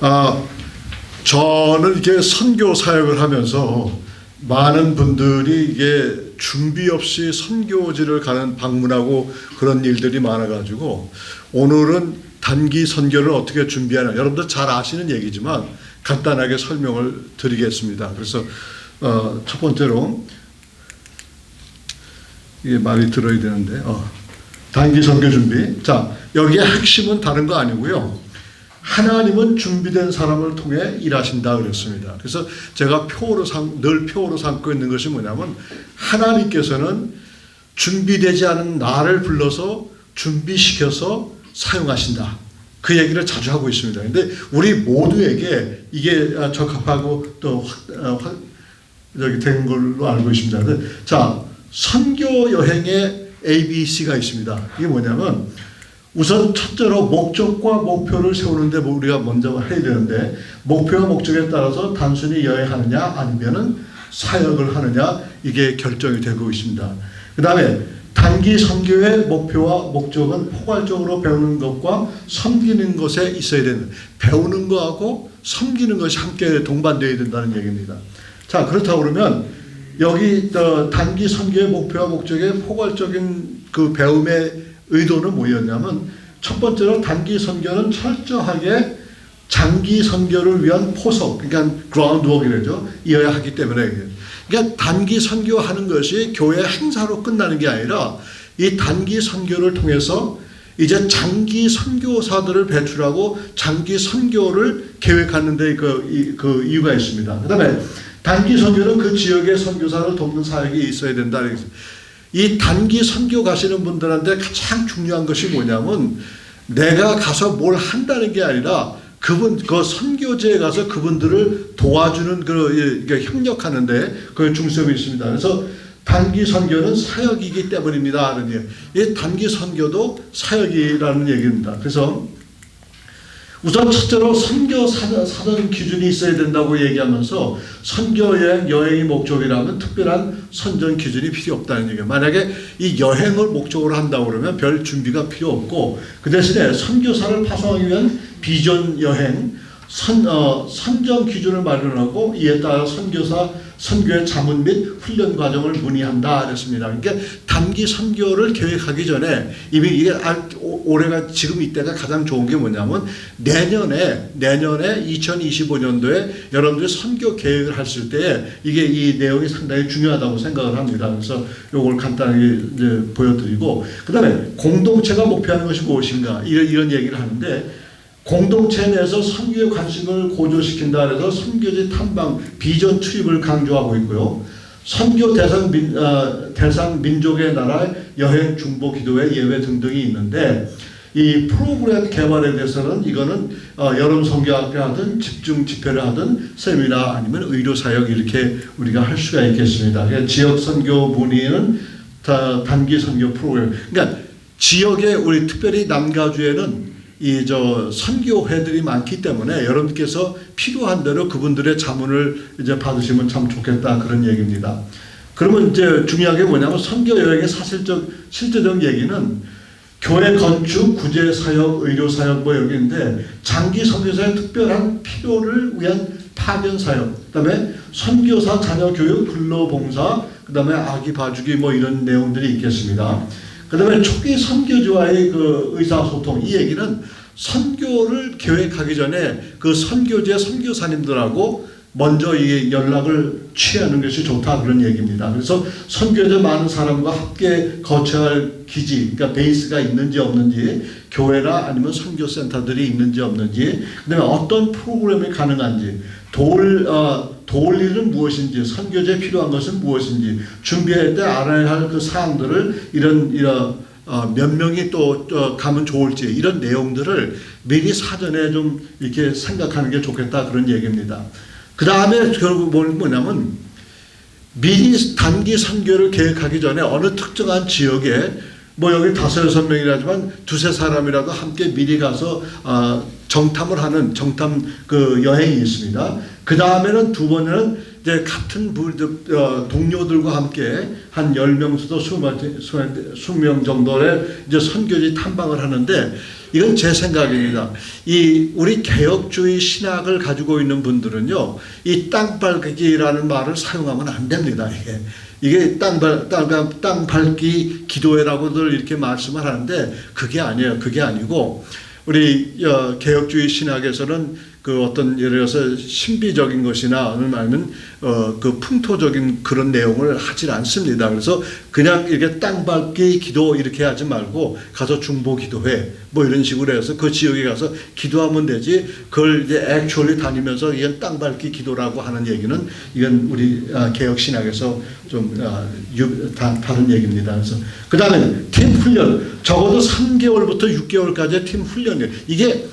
아, 저는 이렇게 선교 사역을 하면서 많은 분들이 이게 준비 없이 선교지를 가는 방문하고 그런 일들이 많아가지고 오늘은 단기 선교를 어떻게 준비하나 여러분들 잘 아시는 얘기지만 간단하게 설명을 드리겠습니다. 그래서 어, 첫 번째로 이게 말이 들어야 되는데 어, 단기 선교 준비. 자 여기에 핵심은 다른 거 아니고요. 하나님은 준비된 사람을 통해 일하신다 그랬습니다. 그래서 제가 표로 삼, 늘 표로 삼고 있는 것이 뭐냐면 하나님께서는 준비되지 않은 나를 불러서 준비시켜서 사용하신다. 그 얘기를 자주 하고 있습니다. 근데 우리 모두에게 이게 적합하고 또 확, 어, 된 걸로 알고 있습니다. 자, 선교 여행에 ABC가 있습니다. 이게 뭐냐면 우선 첫째로 목적과 목표를 세우는데 뭐 우리가 먼저 해야 되는데 목표와 목적에 따라서 단순히 여행하느냐 아니면은 사역을 하느냐 이게 결정이 되고 있습니다. 그 다음에 단기 선교의 목표와 목적은 포괄적으로 배우는 것과 섬기는 것에 있어야 되는 배우는 거하고 섬기는 것이 함께 동반되어야 된다는 얘기입니다. 자 그렇다고 그러면 여기 단기 선교의 목표와 목적의 포괄적인 그 배움의 의도는 뭐였냐면 첫 번째로 단기 선교는 철저하게 장기 선교를 위한 포석, 그러니까 그라운드워크이죠. 이어야 하기 때문에. 그러니까 단기 선교하는 것이 교회 행사로 끝나는 게 아니라 이 단기 선교를 통해서 이제 장기 선교사들을 배출하고 장기 선교를 계획하는 데 그, 그 이유가 있습니다. 그 다음에 단기 선교는 그 지역의 선교사를 돕는 사역이 있어야 된다. 이 단기 선교 가시는 분들한테 가장 중요한 것이 뭐냐면 내가 가서 뭘 한다는 게 아니라 그분 그 선교지에 가서 그분들을 도와주는 그 협력하는데 그 중점이 있습니다. 그래서 단기 선교는 사역이기 때문입니다. 이 단기 선교도 사역이라는 얘기입니다. 그래서 우선 첫째로 선교 사는 기준이 있어야 된다고 얘기하면서 선교 여행 여행이 목적이라면 특별한 선전 기준이 필요 없다는 얘기예요. 만약에 이 여행을 목적으로 한다고 그러면 별 준비가 필요 없고 그 대신에 선교사를 파송하기 위한 비전 여행 선, 어, 선정 기준을 마련하고 이에 따라 선교사 선교의 자문 및 훈련 과정을 문의한다 그랬습니다. 그러니까 단기 선교를 계획하기 전에 이미 이게 올해가 지금 이때가 가장 좋은 게 뭐냐면 내년에 내년에 2025년도에 여러분들이 선교 계획을 했을 때 이게 이 내용이 상당히 중요하다고 생각을 합니다. 그래서 이걸 간단하게 이제 보여드리고 그다음에 공동체가 목표하는 것이 무엇인가 이런 이런 얘기를 하는데 공동체 내에서 선교에 관심을 고조시킨다 그래서 선교지 탐방 비전 투입을 강조하고 있고요. 선교 대상 민, 어, 대상 민족의 나라 여행 중보 기도회 예외 등등이 있는데 이 프로그램 개발에 대해서는 이거는 어, 여름 선교학교 하든 집중 집회를 하든 세미나 아니면 의료 사역 이렇게 우리가 할 수가 있겠습니다. 그러니까 지역 선교 문의는 단기 선교 프로그램. 그러니까 지역에 우리 특별히 남가주에는 이 저 선교회들이 많기 때문에 여러분께서 필요한 대로 그분들의 자문을 이제 받으시면 참 좋겠다 그런 얘기입니다. 그러면 이제 중요한 게 뭐냐면 선교 여행의 사실적 실제적 얘기는 교회 건축, 구제 사역, 의료 사역 뭐 여기인데 장기 선교사의 특별한 필요를 위한 파견 사역, 그다음에 선교사 자녀 교육, 근로 봉사, 그다음에 아기 봐주기 뭐 이런 내용들이 있겠습니다. 그 다음에 초기 선교주와의 그 의사소통, 이 얘기는 선교를 계획하기 전에 그 선교제 선교사님들하고 먼저 이 연락을 취하는 것이 좋다 그런 얘기입니다. 그래서 선교제 많은 사람과 함께 거쳐야 할 기지, 그러니까 베이스가 있는지 없는지, 교회나 아니면 선교센터들이 있는지 없는지, 그다음에 어떤 프로그램이 가능한지, 도울 어, 도울 일은 무엇인지, 선교제 필요한 것은 무엇인지 준비할 때 알아야 할 그 사항들을 이런 이런 어, 몇 명이 또 어, 가면 좋을지 이런 내용들을 미리 사전에 좀 이렇게 생각하는 게 좋겠다 그런 얘기입니다. 그 다음에 결국 뭐냐면 미리 단기 선교를 계획하기 전에 어느 특정한 지역에 뭐 여기 다섯 여섯 명이라지만 두세 사람이라도 함께 미리 가서 어, 정탐을 하는 정탐 그 여행이 있습니다. 그 다음에는 두 번째는 이제 같은 부- 어, 동료들과 함께 한 10명 수도 20명 정도의 이제 선교지 탐방을 하는데 이건 제 생각입니다. 이 우리 개혁주의 신학을 가지고 있는 분들은요, 이 땅밟기라는 말을 사용하면 안 됩니다. 이게 이게 땅발 땅, 땅 밟기 기도회라고들 이렇게 말씀을 하는데 그게 아니에요. 그게 아니고 우리 어, 개혁주의 신학에서는 그 어떤 예를 들어서 신비적인 것이나 아니면 어, 그 풍토적인 그런 내용을 하질 않습니다. 그래서 그냥 이렇게 땅 밟기 기도 이렇게 하지 말고 가서 중보 기도회 뭐 이런 식으로 해서 그 지역에 가서 기도하면 되지 그걸 이제 액츄얼리 다니면서 이건 땅 밟기 기도라고 하는 얘기는 이건 우리 아, 개혁 신학에서 좀 아, 유, 다, 다른 얘기입니다. 그래서 그 다음에 팀 훈련 적어도 3개월부터 6개월까지의 팀 훈련이에요. 이게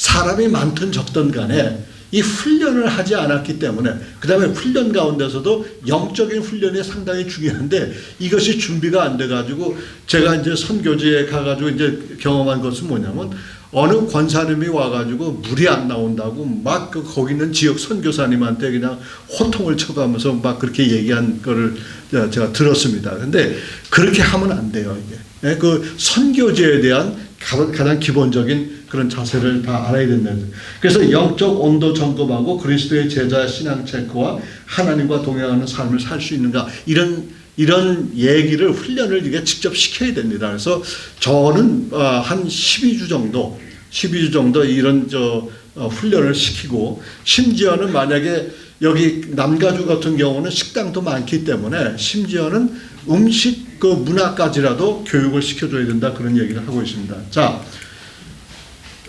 사람이 많든 적든 간에 이 훈련을 하지 않았기 때문에 그 다음에 훈련 가운데서도 영적인 훈련이 상당히 중요한데 이것이 준비가 안 돼가지고 제가 이제 선교지에 가가지고 이제 경험한 것은 뭐냐면 어느 권사님이 와가지고 물이 안 나온다고 막 그 거기 있는 지역 선교사님한테 그냥 호통을 쳐가면서 막 그렇게 얘기한 거를 제가 들었습니다. 근데 그렇게 하면 안 돼요 이게. 예, 그 선교지에 대한 가장 기본적인 그런 자세를 다 알아야 된다는. 그래서 영적 온도 점검하고 그리스도의 제자 신앙 체크와 하나님과 동행하는 삶을 살 수 있는가 이런 이런 얘기를 훈련을 이게 직접 시켜야 됩니다. 그래서 저는 어, 한 12주 정도 12주 정도 이런 저 어, 훈련을 시키고 심지어는 만약에 여기 남가주 같은 경우는 식당도 많기 때문에 심지어는 음식 그 문화까지라도 교육을 시켜줘야 된다 그런 얘기를 하고 있습니다. 자,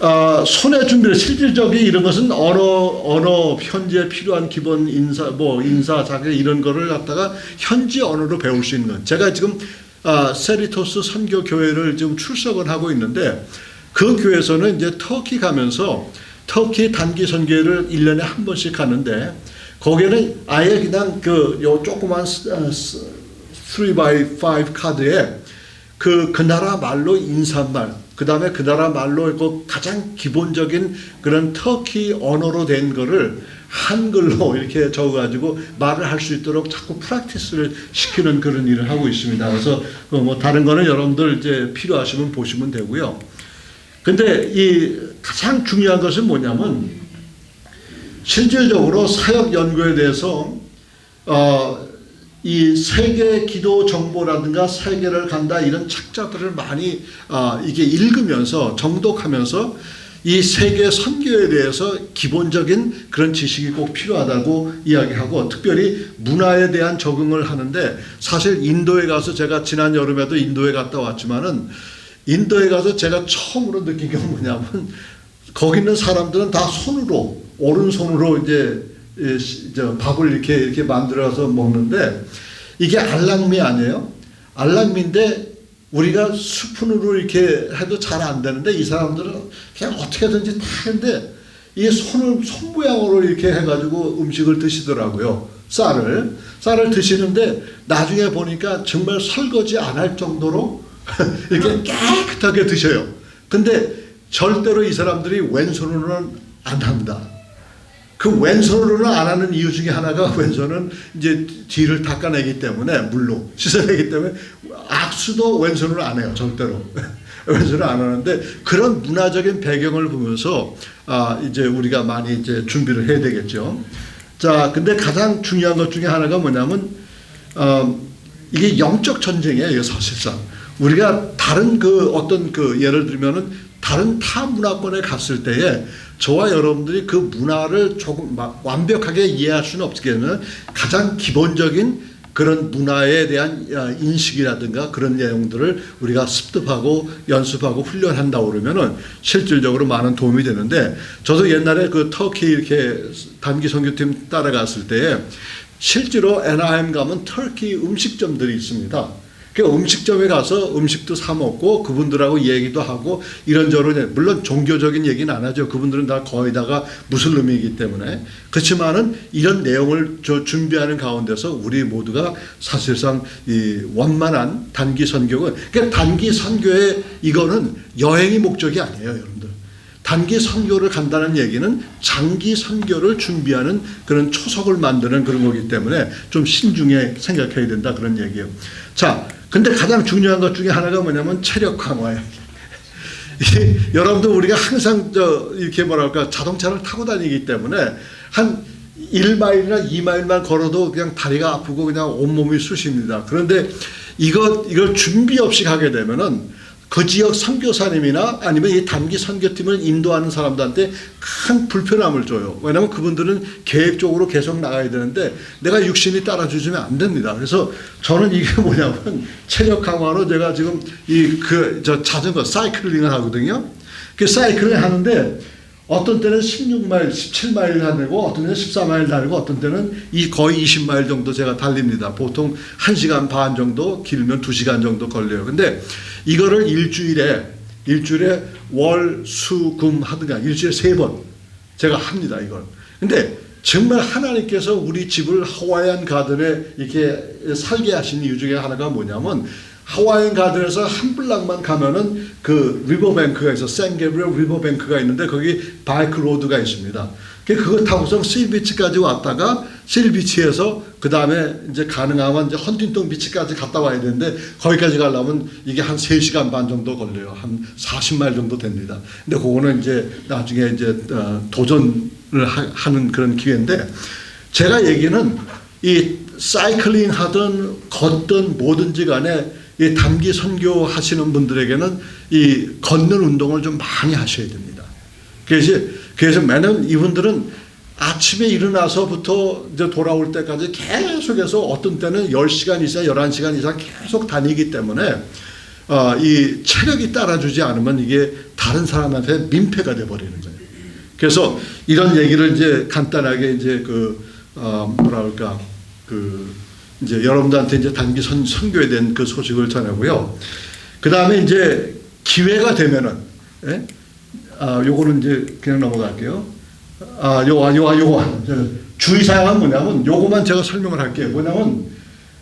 어, 손의 준비를 실질적인 이런 것은 언어 언어 현지에 필요한 기본 인사 뭐 인사 자격 이런 거를 갖다가 현지 언어로 배울 수 있는 것. 제가 지금 아, 세리토스 선교 교회를 지금 출석을 하고 있는데 그 교회에서는 이제 터키 가면서 터키 단기 선교를 1년에 한 번씩 가는데 거기는 아예 그냥 그 요 조그만 3x5 카드에 그, 그 나라 말로 인사말, 그 다음에 그 나라 말로 그 가장 기본적인 그런 터키 언어로 된 거를 한글로 이렇게 적어가지고 말을 할 수 있도록 자꾸 프랙티스를 시키는 그런 일을 하고 있습니다. 그래서 그뭐 다른 거는 여러분들 이제 필요하시면 보시면 되고요. 근데 이 가장 중요한 것은 뭐냐면 실질적으로 사역 연구에 대해서 어, 이 세계 기도 정보라든가 세계를 간다 이런 책자들을 많이 아, 이게 읽으면서 정독하면서 이 세계 선교에 대해서 기본적인 그런 지식이 꼭 필요하다고 이야기하고 특별히 문화에 대한 적응을 하는데 사실 인도에 가서 제가 지난 여름에도 인도에 갔다 왔지만은 인도에 가서 제가 처음으로 느낀 게 뭐냐면 거기 있는 사람들은 다 손으로 오른손으로 이제 저 밥을 이렇게 이렇게 만들어서 먹는데 이게 알랑미 아니에요? 알랑미인데 우리가 스푼으로 이렇게 해도 잘 안 되는데 이 사람들은 그냥 어떻게든지 다 하는데 이 손을 손 모양으로 이렇게 해가지고 음식을 드시더라고요. 쌀을 쌀을 드시는데 나중에 보니까 정말 설거지 안 할 정도로 이렇게 깨끗하게 드셔요. 근데 절대로 이 사람들이 왼손으로는 안 합니다. 그 왼손으로는 안 하는 이유 중에 하나가 왼손은 이제 뒤를 닦아내기 때문에 물로 씻어내기 때문에 악수도 왼손으로 안 해요 절대로 왼손으로 안 하는데 그런 문화적인 배경을 보면서 아 이제 우리가 많이 이제 준비를 해야 되겠죠. 자 근데 가장 중요한 것 중에 하나가 뭐냐면 어, 이게 영적 전쟁이에요 사실상. 우리가 다른 그 어떤 그 예를 들면은 다른 타 문화권에 갔을 때에 저와 여러분들이 그 문화를 조금 막 완벽하게 이해할 수는 없겠지만 가장 기본적인 그런 문화에 대한 아, 인식이라든가 그런 내용들을 우리가 습득하고 연습하고 훈련한다 그러면은 실질적으로 많은 도움이 되는데 저도 옛날에 그 터키 이렇게 단기 선교팀 따라갔을 때에 실제로 NIM 가면 터키 음식점들이 있습니다. 그 음식점에 가서 음식도 사 먹고 그분들하고 얘기도 하고 이런저런 물론 종교적인 얘기는 안 하죠. 그분들은 다 거의 다가 무슬림이기 때문에 그렇지만은 이런 내용을 저 준비하는 가운데서 우리 모두가 사실상 이 원만한 단기 선교가 그러니까 단기 선교의 이거는 여행이 목적이 아니에요, 여러분들. 단기 선교를 간다는 얘기는 장기 선교를 준비하는 그런 초석을 만드는 그런 거기 때문에 좀 신중해 생각해야 된다 그런 얘기예요. 자, 근데 가장 중요한 것 중에 하나가 뭐냐면 체력 강화예요. 여러분도 우리가 항상 저 이렇게 뭐랄까 자동차를 타고 다니기 때문에 한 1마일이나 2마일만 걸어도 그냥 다리가 아프고 그냥 온몸이 쑤십니다. 그런데 이거 이걸 준비 없이 가게 되면은 그 지역 선교사님이나 아니면 이 단기 선교팀을 인도하는 사람들한테 큰 불편함을 줘요. 왜냐하면 그분들은 계획적으로 계속 나가야 되는데 내가 육신이 따라주시면 안 됩니다. 그래서 저는 이게 뭐냐면 체력 강화로 제가 지금 이 그 저 자전거 사이클링을 하거든요. 그 사이클을 하는데 어떤 때는 16마일, 17마일 다니고 어떤 때는 14마일 다니고 어떤 때는 이 거의 20마일 정도 제가 달립니다. 보통 1시간 반 정도 길면 2시간 정도 걸려요. 근데 이거를 일주일에 일주일에 월, 수, 금 하든가 일주일에 세 번 제가 합니다. 이걸. 근데 정말 하나님께서 우리 집을 하와이안 가든에 이렇게 살게 하신 이유 중에 하나가 뭐냐면 하와이안 가든에서 한 블락만 가면은 그 리버뱅크가 있어 샌게브리얼 리버뱅크가 있는데 거기 바이크 로드가 있습니다. 그거 타고서 실비치까지 왔다가 실비치에서 그 다음에 이제 가능하면 이제 헌팅턴 비치까지 갔다 와야 되는데 거기까지 가려면 이게 한 3시간 반 정도 걸려요. 한 40마일 정도 됩니다. 근데 그거는 이제 나중에 이제 어, 도전을 하, 는 그런 기회인데 제가 얘기는 이 사이클링 하든 걷든 뭐든지 간에 이 단기 선교 하시는 분들에게는 이 걷는 운동을 좀 많이 하셔야 됩니다. 그래서 그래서 매년 이분들은 아침에 일어나서부터 이제 돌아올 때까지 계속해서 어떤 때는 10시간 이상, 11시간 이상 계속 다니기 때문에 어, 이 체력이 따라주지 않으면 이게 다른 사람한테 민폐가 돼버리는 거예요. 그래서 이런 얘기를 이제 간단하게 이제 그, 어, 그럴까, 그, 이제 여러분들한테 이제 단기 선, 선교에 대한 그 소식을 전하고요. 그 다음에 이제 기회가 되면은, 예? 아, 요거는 이제 그냥 넘어갈게요. 아, 요와, 요와, 요와. 주의사항은 뭐냐면, 요거만 제가 설명을 할게요. 뭐냐면,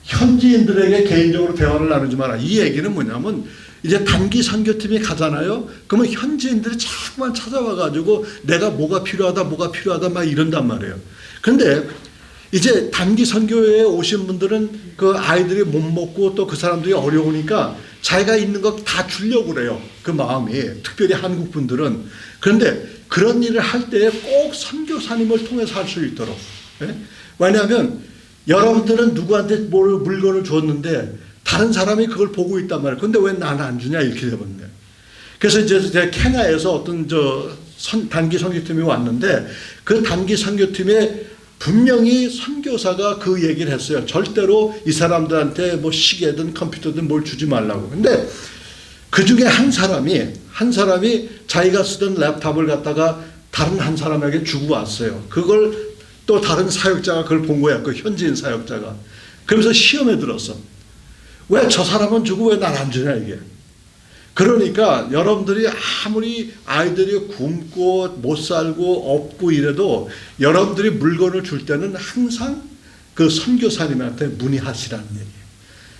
현지인들에게 개인적으로 대화를 나누지 마라. 이 얘기는 뭐냐면, 이제 단기 선교팀이 가잖아요. 그러면 현지인들이 자꾸만 찾아와가지고 내가 뭐가 필요하다, 뭐가 필요하다 막 이런단 말이에요. 근데 이제 단기 선교에 오신 분들은 그 아이들이 못 먹고 또 그 사람들이 어려우니까 자기가 있는 거 다 주려고 그래요. 그 마음이. 특별히 한국 분들은. 그런데 그런 일을 할 때 꼭 선교사님을 통해서 할 수 있도록. 예? 왜냐하면 여러분들은 누구한테 뭘 물건을 줬는데 다른 사람이 그걸 보고 있단 말이에요. 근데 왜 나는 안 주냐 이렇게 되거든요. 그래서 이제 제가 케냐에서 어떤 저 선, 단기 선교팀이 왔는데 그 단기 선교팀에 분명히 선교사가 그 얘기를 했어요. 절대로 이 사람들한테 뭐 시계든 컴퓨터든 뭘 주지 말라고. 근데 그 중에 한 사람이 한 사람이 자기가 쓰던 랩탑을 갖다가 다른 한 사람에게 주고 왔어요. 그걸 또 다른 사역자가 그걸 본 거야. 그 현지인 사역자가. 그러면서 시험에 들었어. 왜 저 사람은 주고 왜 난 안 주냐 이게. 그러니까 여러분들이 아무리 아이들이 굶고 못 살고 없고 이래도 여러분들이 물건을 줄 때는 항상 그 선교사님한테 문의하시라는 얘기예요.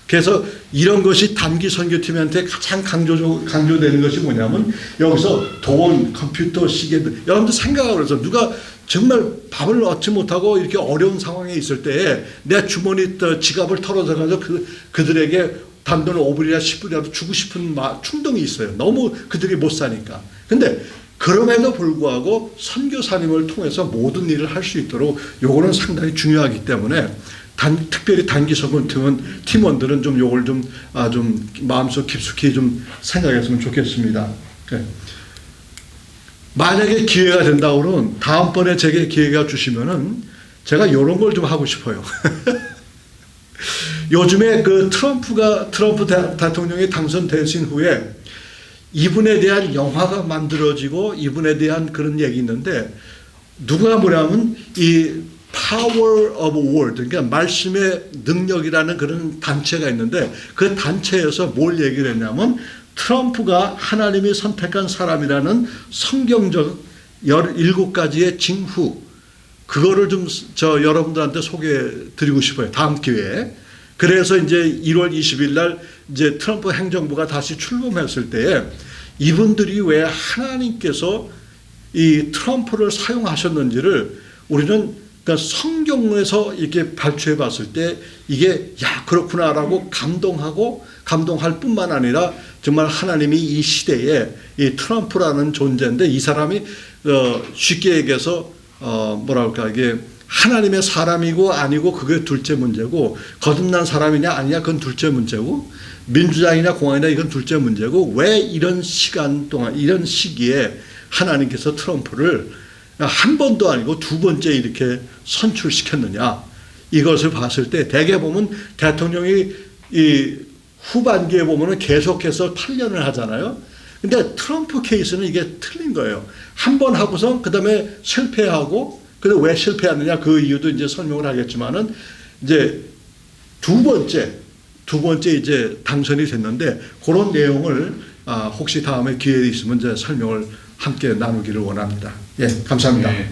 그래서 이런 것이 단기 선교팀한테 가장 강조, 강조되는 것이 뭐냐면 여기서 돈, 컴퓨터, 시계들 여러분들 생각을 해서 누가 정말 밥을 얻지 못하고 이렇게 어려운 상황에 있을 때에 내 주머니 지갑을 털어서 그, 그들에게 단돈 5불이나 10불이라도 주고 싶은 충동이 있어요. 너무 그들이 못 사니까. 근데 그럼에도 불구하고 선교사님을 통해서 모든 일을 할 수 있도록 요거는 상당히 중요하기 때문에 단, 특별히 단기 선교팀은 팀원들은 좀 요걸 좀, 아, 좀 마음속 깊숙이 좀 생각했으면 좋겠습니다. 네. 만약에 기회가 된다 그러면 다음번에 제게 기회가 주시면은 제가 요런 걸 좀 하고 싶어요. 요즘에 그 트럼프가 트럼프 대통령이 당선되신 후에 이분에 대한 영화가 만들어지고 이분에 대한 그런 얘기 있는데 누가 뭐냐면 이 Power of Word 그러니까 말씀의 능력이라는 그런 단체가 있는데 그 단체에서 뭘 얘기를 했냐면 트럼프가 하나님이 선택한 사람이라는 성경적 17가지의 징후 그거를 좀 저 여러분들한테 소개해 드리고 싶어요. 다음 기회에. 그래서 이제 1월 20일 날 이제 트럼프 행정부가 다시 출범했을 때에 이분들이 왜 하나님께서 이 트럼프를 사용하셨는지를 우리는 그러니까 성경에서 이렇게 발췌해 봤을 때 이게 야 그렇구나라고 감동하고 감동할 뿐만 아니라 정말 하나님이 이 시대에 이 트럼프라는 존재인데 이 사람이 어 쉽게 얘기해서 어 뭐랄까 이게 하나님의 사람이고 아니고 그게 둘째 문제고 거듭난 사람이냐 아니냐 그건 둘째 문제고 민주당이냐 공화이냐 이건 둘째 문제고 왜 이런 시간 동안 이런 시기에 하나님께서 트럼프를 한 번도 아니고 두 번째 이렇게 선출시켰느냐 이것을 봤을 때 대개 보면 대통령이 이 후반기에 보면은 계속해서 8년을 하잖아요. 근데 트럼프 케이스는 이게 틀린 거예요. 한 번 하고선 그다음에 실패하고 근데 왜 실패하느냐 그 이유도 이제 설명을 하겠지만은 이제 두 번째 두 번째 이제 당선이 됐는데 그런 내용을 아, 혹시 다음에 기회 있으면 이제 설명을 함께 나누기를 원합니다. 예, 감사합니다. 네.